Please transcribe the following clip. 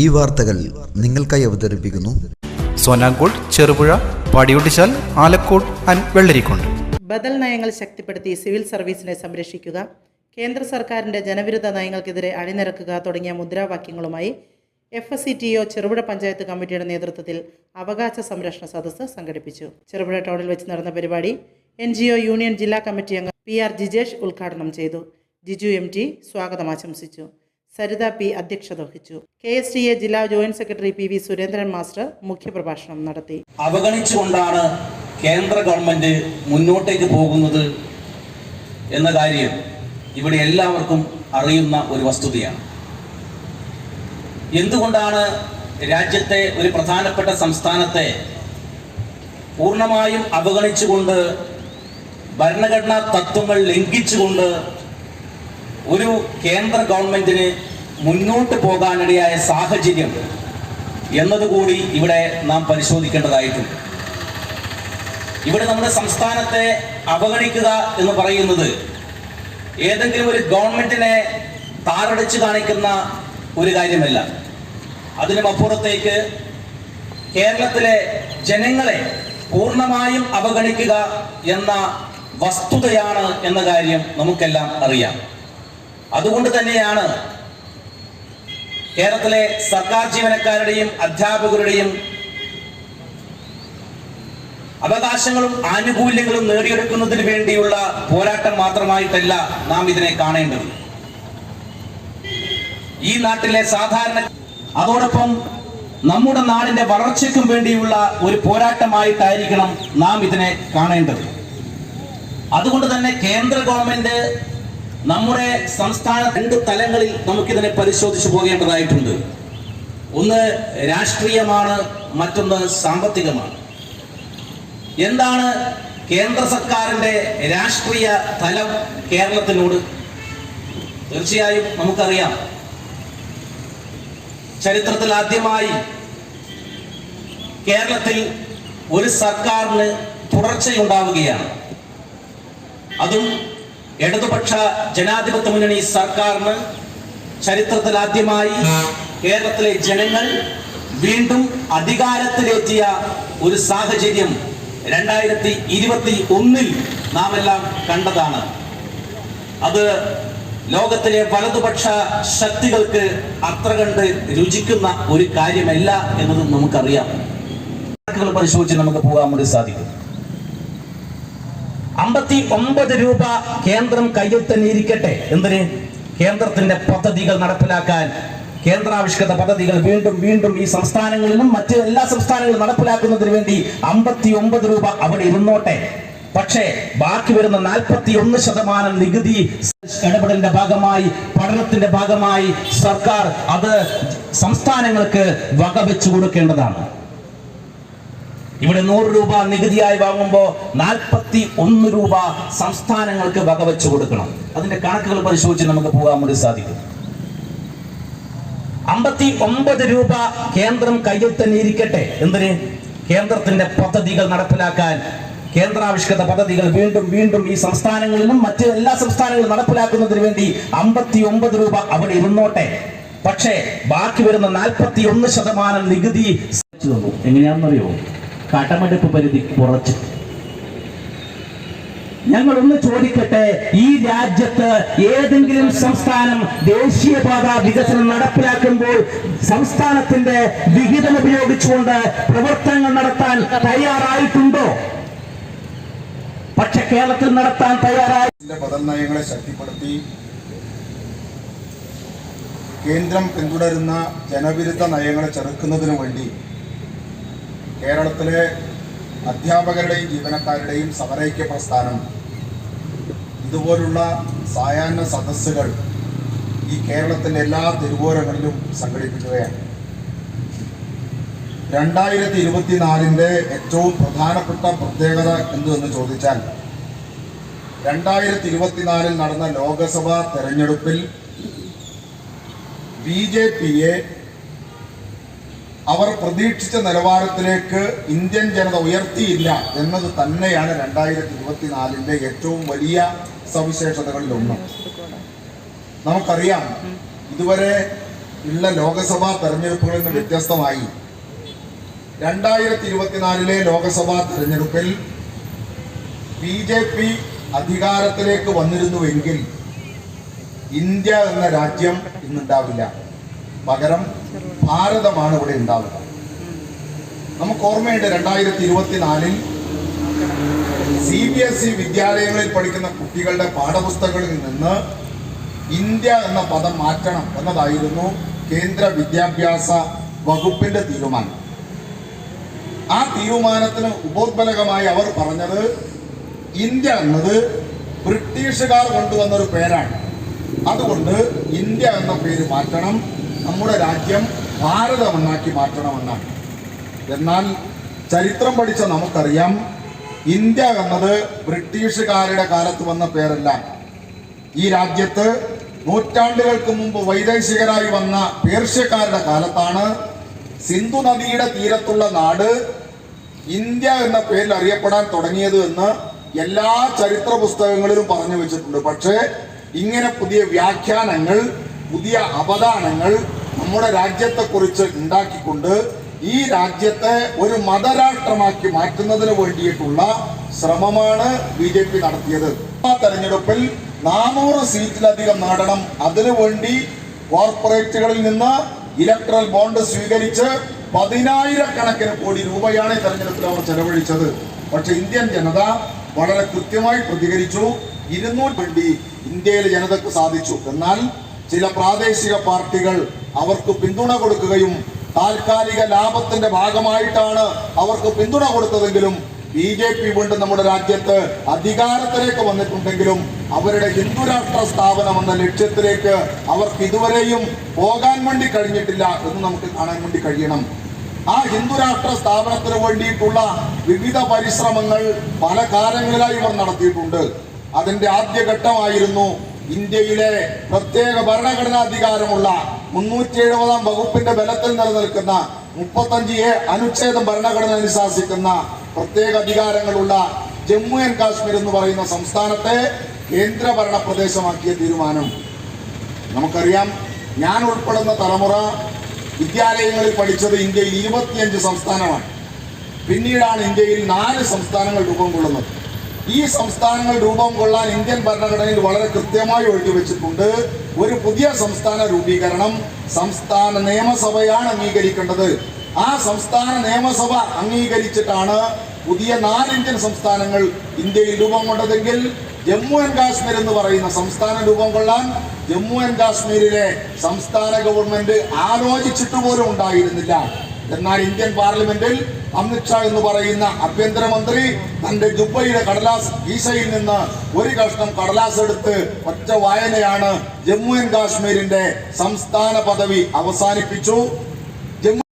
ഈ വാർത്തകൾ നിങ്ങൾക്കായി അവതരിപ്പിക്കുന്നു. സോനാങ്കോട് ചെറുപുഴ പടിയൊട്ടിച്ചാൽ ആലക്കോട് ആൻഡ് വെള്ളരിക്കുണ്ട്. ബദൽ നയങ്ങൾ ശക്തിപ്പെടുത്തി സിവിൽ സർവീസിനെ സംരക്ഷിക്കുക കേന്ദ്ര സർക്കാരിന്റെ ജനവിരുദ്ധ നയങ്ങൾക്കെതിരെ അണിനിരക്കുക തുടങ്ങിയ മുദ്രാവാക്യങ്ങളുമായി F S C T O Cherupuzha panchayat കമ്മിറ്റിയുടെ നേതൃത്വത്തിൽ അവകാശ സംരക്ഷണ സദസ്സ് സംഘടിപ്പിച്ചു. ചെറുപുഴ ടൗണിൽ വെച്ച് നടന്ന പരിപാടി എൻ ജി ഒ യൂണിയൻ ജില്ലാ കമ്മിറ്റി അംഗം പി ആർ ജിജേഷ് ഉദ്ഘാടനം ചെയ്തു. ജിജു എം ടി സ്വാഗതം ആശംസിച്ചു. സരിത പി അധ്യക്ഷത വഹിച്ചു. കെ എസ് ഡി എ ജില്ലാ joint secretary P V Surendran master മുഖ്യപ്രഭാഷണം നടത്തി. അവഗണിച്ചുകൊണ്ടാണ് കേന്ദ്ര ഗവൺമെന്റ് മുന്നോട്ടേക്ക് പോകുന്നത് എന്ന കാര്യം ഇവിടെ എല്ലാവർക്കും അറിയുന്ന ഒരു വസ്തുതയാണ്. എന്തുകൊണ്ടാണ് രാജ്യത്തെ ഒരു പ്രധാനപ്പെട്ട സംസ്ഥാനത്തെ പൂർണമായും അവഗണിച്ചുകൊണ്ട് ഭരണഘടനാ തത്വങ്ങൾ ലംഘിച്ചുകൊണ്ട് ഒരു കേന്ദ്ര ഗവൺമെന്റിന് മുന്നോട്ട് പോകാനിടയായ സാഹചര്യം എന്നതുകൂടി ഇവിടെ നാം പരിശോധിക്കേണ്ടതായിട്ടുണ്ട്. ഇവിടെ നമ്മുടെ സംസ്ഥാനത്തെ അവഗണിക്കുക എന്ന് പറയുന്നത് ഏതെങ്കിലും ഒരു ഗവൺമെന്റിനെ താറടിച്ചു കാണിക്കുന്ന ഒരു കാര്യമല്ല. അതിനും അപ്പുറത്തേക്ക് കേരളത്തിലെ ജനങ്ങളെ പൂർണമായും അവഗണിക്കുക എന്ന വസ്തുതയാണ് എന്ന കാര്യം നമുക്കെല്ലാം അറിയാം. അതുകൊണ്ട് തന്നെയാണ് കേരളത്തിലെ സർക്കാർ ജീവനക്കാരുടെയും അധ്യാപകരുടെയും അവകാശങ്ങളും ആനുകൂല്യങ്ങളും നേടിയെടുക്കുന്നതിന് വേണ്ടിയുള്ള പോരാട്ടം മാത്രമായിട്ടല്ല നാം ഇതിനെ കാണേണ്ടത്. ഈ നാട്ടിലെ സാധാരണ അതോടൊപ്പം നമ്മുടെ നാടിന്റെ വളർച്ചയ്ക്കും വേണ്ടിയുള്ള ഒരു പോരാട്ടമായിട്ടായിരിക്കണം നാം ഇതിനെ കാണേണ്ടത്. അതുകൊണ്ട് തന്നെ കേന്ദ്ര ഗവൺമെന്റ് നമ്മുടെ സംസ്ഥാന രണ്ട് തലങ്ങളിൽ നമുക്കിതിനെ പരിശോധിച്ചു പോകേണ്ടതായിട്ടുണ്ട്. ഒന്ന് രാഷ്ട്രീയമാണ് മറ്റൊന്ന് സാമ്പത്തികമാണ്. എന്താണ് കേന്ദ്ര സർക്കാരിന്റെ രാഷ്ട്രീയ തലം കേരളത്തിനോട്? തീർച്ചയായും നമുക്കറിയാം. ചരിത്രത്തിൽ ആദ്യമായി കേരളത്തിൽ ഒരു സർക്കാരിന് തുടർച്ചയുണ്ടാവുകയാണ്. അതും ഇടതുപക്ഷ ജനാധിപത്യ മുന്നണി സർക്കാരിന് ചരിത്രത്തിൽ ആദ്യമായി കേരളത്തിലെ ജനങ്ങൾ വീണ്ടും അധികാരത്തിലെത്തിയ ഒരു സാഹചര്യം രണ്ടായിരത്തി ഇരുപത്തി ഒന്നിൽ നാം എല്ലാം കണ്ടതാണ്. അത് ലോകത്തിലെ വലതുപക്ഷ ശക്തികൾക്ക് അത്ര കണ്ട് രുചിക്കുന്ന ഒരു കാര്യമല്ല എന്നതും നമുക്കറിയാം. പരിശോധിച്ച് നമുക്ക് പോകാൻ വേണ്ടി സാധിക്കും. അമ്പത്തി ഒമ്പത് രൂപ കേന്ദ്രം കയ്യിൽ തന്നെ ഇരിക്കട്ടെ. എന്തിന്? കേന്ദ്രത്തിന്റെ പദ്ധതികൾ നടപ്പിലാക്കാൻ. കേന്ദ്രാവിഷ്കൃത പദ്ധതികൾ വീണ്ടും വീണ്ടും ഈ സംസ്ഥാനങ്ങളിലും മറ്റ് എല്ലാ സംസ്ഥാനങ്ങളിലും നടപ്പിലാക്കുന്നതിന് വേണ്ടി അമ്പത്തി ഒമ്പത് രൂപ അവിടെ ഇരുന്നോട്ടെ. പക്ഷേ ബാക്കി വരുന്ന നാൽപ്പത്തി ഒന്ന് ശതമാനം നികുതി ഇടപെടലിന്റെ ഭാഗമായി പഠനത്തിന്റെ ഭാഗമായി സർക്കാർ അത് സംസ്ഥാനങ്ങൾക്ക് വകവെച്ചു കൊടുക്കേണ്ടതാണ്. ഇവിടെ നൂറ് രൂപ നികുതിയായി വാങ്ങുമ്പോൾ നാൽപ്പത്തി ഒന്ന് രൂപ സംസ്ഥാനങ്ങൾക്ക് വകവെച്ചു കൊടുക്കണം. അതിന്റെ കണക്കുകൾ പരിശോധിച്ച് നമുക്ക് പോകാൻ വേണ്ടി സാധിക്കും. അമ്പത്തി ഒമ്പത് രൂപ കേന്ദ്രം കയ്യിൽ തന്നെ ഇരിക്കട്ടെ. എന്തിന്? കേന്ദ്രത്തിന്റെ പദ്ധതികൾ നടപ്പിലാക്കാൻ കേന്ദ്രാവിഷ്കൃത പദ്ധതികൾ വീണ്ടും വീണ്ടും ഈ സംസ്ഥാനങ്ങളിലും മറ്റ് എല്ലാ സംസ്ഥാനങ്ങളിലും നടപ്പിലാക്കുന്നതിന് വേണ്ടി അമ്പത്തി ഒമ്പത് രൂപ അവിടെ ഇരുന്നോട്ടെ. പക്ഷേ ബാക്കി വരുന്ന നാൽപ്പത്തി ഒന്ന് ശതമാനം നികുതി എങ്ങനെയാണെന്നറിയോ? കടമെടുപ്പ് പരിധി കുറച്ചു. ഞങ്ങൾ ഒന്ന് ചോദിക്കട്ടെ ഈ രാജ്യത്ത് ഏതെങ്കിലും സംസ്ഥാനം ദേശീയപാത വികസനം നടപ്പിലാക്കുമ്പോൾ സംസ്ഥാനത്തിന്റെ വിഹിതം ഉപയോഗിച്ചുകൊണ്ട് പ്രവർത്തനങ്ങൾ നടത്താൻ തയ്യാറായിട്ടുണ്ടോ? പക്ഷെ കേരളത്തിൽ നടത്താൻ തയ്യാറായി ബദൽ നയങ്ങളെ ശക്തിപ്പെടുത്തി കേന്ദ്രം പിന്തുടരുന്ന ജനവിരുദ്ധ നയങ്ങളെ ചെറുക്കുന്നതിനു വേണ്ടി കേരളത്തിലെ അധ്യാപകരുടെയും ജീവനക്കാരുടെയും സമരൈക്യ പ്രസ്ഥാനം ഇതുപോലുള്ള സായാഹ്ന സദസ്സുകൾ ഈ കേരളത്തിന്റെ എല്ലാ തെരുവോരങ്ങളിലും സംഘടിപ്പിക്കുകയാണ്. രണ്ടായിരത്തി ഇരുപത്തിനാലിന്റെ ഏറ്റവും പ്രധാനപ്പെട്ട പ്രത്യേകത എന്തെന്ന് ചോദിച്ചാൽ രണ്ടായിരത്തി ഇരുപത്തിനാലിൽ നടന്ന ലോക്സഭാ തെരഞ്ഞെടുപ്പിൽ ബി ജെ പിയെ അവർ പ്രതീക്ഷിച്ച നിലവാരത്തിലേക്ക് ഇന്ത്യൻ ജനത ഉയർത്തിയില്ല എന്നത് തന്നെയാണ് രണ്ടായിരത്തി ഇരുപത്തിനാലിന്റെ ഏറ്റവും വലിയ സവിശേഷതകളിലൊന്ന് നമുക്കറിയാം ഇതുവരെ ഉള്ള ലോകസഭാ തെരഞ്ഞെടുപ്പുകളിൽ നിന്ന് വ്യത്യസ്തമായി രണ്ടായിരത്തി ഇരുപത്തിനാലിലെ ലോകസഭാ തെരഞ്ഞെടുപ്പിൽ ബി ജെ പി അധികാരത്തിലേക്ക് വന്നിരുന്നുവെങ്കിൽ ഇന്ത്യ എന്ന രാജ്യം ഇന്നുണ്ടാവില്ല. പകരം ഭാരതമാണ് ഇവിടെ ഉണ്ടാവുക. നമുക്ക് ഓർമ്മയുണ്ട് രണ്ടായിരത്തി ഇരുപത്തിനാലിൽ സി ബി എസ് ഇ വിദ്യാലയങ്ങളിൽ പഠിക്കുന്ന കുട്ടികളുടെ പാഠപുസ്തകങ്ങളിൽ നിന്ന് ഇന്ത്യ എന്ന പദം മാറ്റണം എന്നതായിരുന്നു കേന്ദ്ര വിദ്യാഭ്യാസ വകുപ്പിന്റെ തീരുമാനം. ആ തീരുമാനത്തിന് ഉപോത്ബലകമായി അവർ പറഞ്ഞത് ഇന്ത്യ എന്നത് ബ്രിട്ടീഷുകാർ കൊണ്ടുവന്നൊരു പേരാണ്. അതുകൊണ്ട് ഇന്ത്യ എന്ന പേര് മാറ്റണം. നമ്മുടെ രാജ്യം ഭാരതമെന്നാക്കി മാറ്റണമെന്നാണ്. എന്നാൽ ചരിത്രം പഠിച്ച നമുക്കറിയാം ഇന്ത്യ എന്നത് ബ്രിട്ടീഷുകാരുടെ കാലത്ത് വന്ന പേരല്ല. ഈ രാജ്യത്ത് നൂറ്റാണ്ടുകൾക്ക് മുമ്പ് വൈദേശികരായി വന്ന പേർഷ്യക്കാരുടെ കാലത്താണ് സിന്ധു നദിയുടെ തീരത്തുള്ള നാട് ഇന്ത്യ എന്ന പേരിൽ അറിയപ്പെടാൻ തുടങ്ങിയത് എന്ന് എല്ലാ ചരിത്ര പുസ്തകങ്ങളിലും പറഞ്ഞു വെച്ചിട്ടുണ്ട്. പക്ഷേ ഇങ്ങനെ പുതിയ വ്യാഖ്യാനങ്ങൾ പുതിയ അവദാനങ്ങൾ നമ്മുടെ രാജ്യത്തെക്കുറിച്ച് ഉണ്ടാക്കിക്കൊണ്ട് ഈ രാജ്യത്തെ ഒരു മതരാഷ്ട്രമാക്കി മാറ്റുന്നതിന് വേണ്ടിയിട്ടുള്ള ശ്രമമാണ് ബി ജെ പി നടത്തിയത്. ആ തെരഞ്ഞെടുപ്പിൽ നാനൂറ് സീറ്റിലധികം നേടണം. അതിനുവേണ്ടി കോർപ്പറേറ്റുകളിൽ നിന്ന് ഇലക്ട്രൽ ബോണ്ട് സ്വീകരിച്ച് പതിനായിരക്കണക്കിന് കോടി രൂപയാണ് തെരഞ്ഞെടുപ്പിൽ അവർ ചെലവഴിച്ചത്. പക്ഷെ ഇന്ത്യൻ ജനത വളരെ കൃത്യമായി പ്രതികരിച്ചു. ഇരുന്നൂറ് വേണ്ടി ഇന്ത്യയിലെ ജനതക്ക് സാധിച്ചു. എന്നാൽ ചില പ്രാദേശിക പാർട്ടികൾ അവർക്ക് പിന്തുണ കൊടുക്കുകയും താൽക്കാലിക ലാഭത്തിന്റെ ഭാഗമായിട്ടാണ് അവർക്ക് പിന്തുണ കൊടുത്തതെങ്കിലും ബി ജെ പി വീണ്ടും നമ്മുടെ രാജ്യത്ത് അധികാരത്തിലേക്ക് വന്നിട്ടുണ്ടെങ്കിലും അവരുടെ ഹിന്ദുരാഷ്ട്ര സ്ഥാപനം എന്ന ലക്ഷ്യത്തിലേക്ക് അവർക്ക് ഇതുവരെയും പോകാൻ വേണ്ടി കഴിഞ്ഞിട്ടില്ല എന്ന് നമുക്ക് കാണാൻ വേണ്ടി കഴിയണം. ആ ഹിന്ദുരാഷ്ട്ര സ്ഥാപനത്തിന് വേണ്ടിയിട്ടുള്ള വിവിധ പരിശ്രമങ്ങൾ പല കാലങ്ങളിലായി ഇവർ നടത്തിയിട്ടുണ്ട്. അതിന്റെ ആദ്യഘട്ടമായിരുന്നു ഇന്ത്യയിലെ പ്രത്യേക ഭരണഘടനാ അധികാരമുള്ള മുന്നൂറ്റി എഴുപതാം വകുപ്പിന്റെ ബലത്തിൽ നിലനിൽക്കുന്ന മുപ്പത്തഞ്ച് എ അനുച്ഛേദം ഭരണഘടന അനുശാസിക്കുന്ന പ്രത്യേക അധികാരങ്ങളുള്ള ജമ്മു ആൻഡ് കാശ്മീർ എന്ന് പറയുന്ന സംസ്ഥാനത്തെ കേന്ദ്രഭരണ പ്രദേശമാക്കിയ തീരുമാനം. നമുക്കറിയാം ഞാൻ ഉൾപ്പെടുന്ന തലമുറ വിദ്യാലയങ്ങളിൽ പഠിച്ചത് ഇന്ത്യയിൽ ഇരുപത്തിയഞ്ച് സംസ്ഥാനമാണ്. പിന്നീടാണ് ഇന്ത്യയിൽ നാല് സംസ്ഥാനങ്ങൾ രൂപം കൊള്ളുന്നത്. ഈ സംസ്ഥാനങ്ങൾ രൂപം കൊള്ളാൻ ഇന്ത്യൻ ഭരണഘടനയിൽ വളരെ കൃത്യമായി എഴുതി വെച്ചിട്ടുണ്ട് ഒരു പുതിയ സംസ്ഥാന രൂപീകരണം സംസ്ഥാന നിയമസഭയാണ് അംഗീകരിക്കേണ്ടത്. ആ സംസ്ഥാന നിയമസഭ അംഗീകരിച്ചിട്ടാണ് പുതിയ നാല് ഇന്ത്യൻ സംസ്ഥാനങ്ങൾ ഇന്ത്യയിൽ രൂപം കൊണ്ടതെങ്കിൽ ജമ്മു ആൻഡ് കാശ്മീർ എന്ന് പറയുന്ന സംസ്ഥാനം രൂപം കൊള്ളാൻ ജമ്മു ആൻഡ് കാശ്മീരിലെ സംസ്ഥാന ഗവൺമെന്റ് ആലോചിച്ചിട്ട് പോലും ഉണ്ടായിരുന്നില്ല. എന്നാൽ ഇന്ത്യൻ പാർലമെന്റിൽ അമിത്ഷാ എന്ന് പറയുന്ന ആഭ്യന്തരമന്ത്രി തന്റെ ജുബയുടെ കടലാസ് ഈശയിൽ നിന്ന് ഒരു കഷ്ണം കടലാസ് എടുത്ത് ഒറ്റ വായനയാണ് ജമ്മു ആൻഡ് കാശ്മീരിന്റെ സംസ്ഥാന പദവി അവസാനിപ്പിച്ചു.